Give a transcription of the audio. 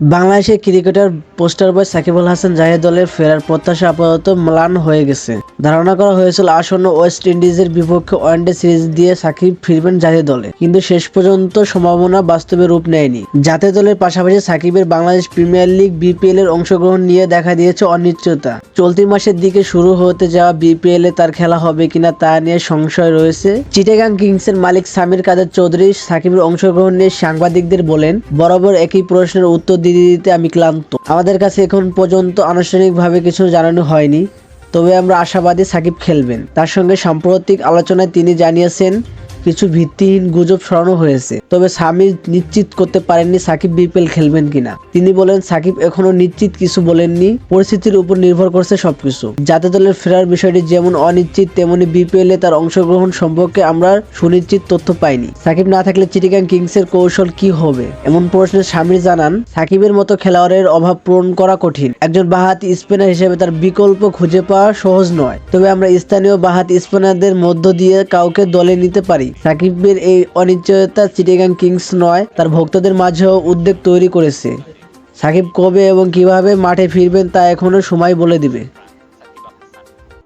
বাংলাদেশের cricketer, poster boy Shakib Al Hasan Zahid দলের ফেরার প্রত্যাশা আপাতত ম্লান হয়ে গেছে। ধারণা করা হয়েছিল, আসন্ন ওয়েস্ট ইন্ডিজের বিপক্ষে ওয়ানডে সিরিজ দিয়ে সাকিব ফিরবেন জাতীয় দলে। কিন্তু শেষ পর্যন্ত সম্ভাবনা বাস্তবে রূপ নেয়নি। জাতীয় দলের পাশাপাশি সাকিবের বাংলাদেশ প্রিমিয়ার লিগ বিপিএল এর অংশগ্রহণ নিয়ে দেখা দিয়েছে অনিশ্চয়তা। চলতি মাসের দিকে শুরু হতে যাওয়া বিপিএল এ তার খেলা হবে কিনা তা নিয়ে সংশয় রয়েছে। চিটাগাং কিংসের মালিক সামির কাদের চৌধুরী সাকিবের অংশগ্রহণ নিয়ে সাংবাদিকদের বলেন, বরাবর একই প্রশ্নের উত্তর দিতে দিতে আমি ক্লান্ত। আমাদের কাছে এখন পর্যন্ত আনুষ্ঠানিকভাবে কিছু জানানো হয়নি, তবে আমরা আশাবাদী সাকিব খেলবেন। তার সঙ্গে সাম্প্রতিক আলোচনায় তিনি জানিয়েছেন কিছু ভিত্তিহীন গুজব ছড়ানো হয়েছে। তবে সামি নিশ্চিত করতে পারেননি সাকিব বিপিএল খেলবেন কিনা। তিনি বলেন, সাকিব এখনও নিশ্চিত কিছু বলেননি। পরিস্থিতির উপর নির্ভর করছে সবকিছু। জাতীয় দলের ফেরার বিষয়টি যেমন অনিশ্চিত, তেমনি বিপিএল এ তার অংশগ্রহণ সম্পর্কে আমরা সুনিশ্চিত তথ্য পাইনি। সাকিব না থাকলে চিটিগাং কিংসের কৌশল কি হবে? এমন প্রশ্নে স্বামী জানান, সাকিবের মতো খেলোয়াড়ের অভাব পূরণ করা কঠিন। একজন বাহাতি স্পিনার হিসেবে তার বিকল্প খুঁজে পাওয়া সহজ নয়। তবে আমরা স্থানীয় বাহাতি স্পিনারদের মধ্য দিয়ে কাউকে দলে নিতে পারি। সাকিবের এই অনিশ্চয়তা চিটিগাং কিংস নয়, তার ভক্তদের মাঝেও উদ্বেগ তৈরি করেছে। সাকিব কবে এবং কীভাবে মাঠে ফিরবেন তা এখনও সময় বলে দিবে।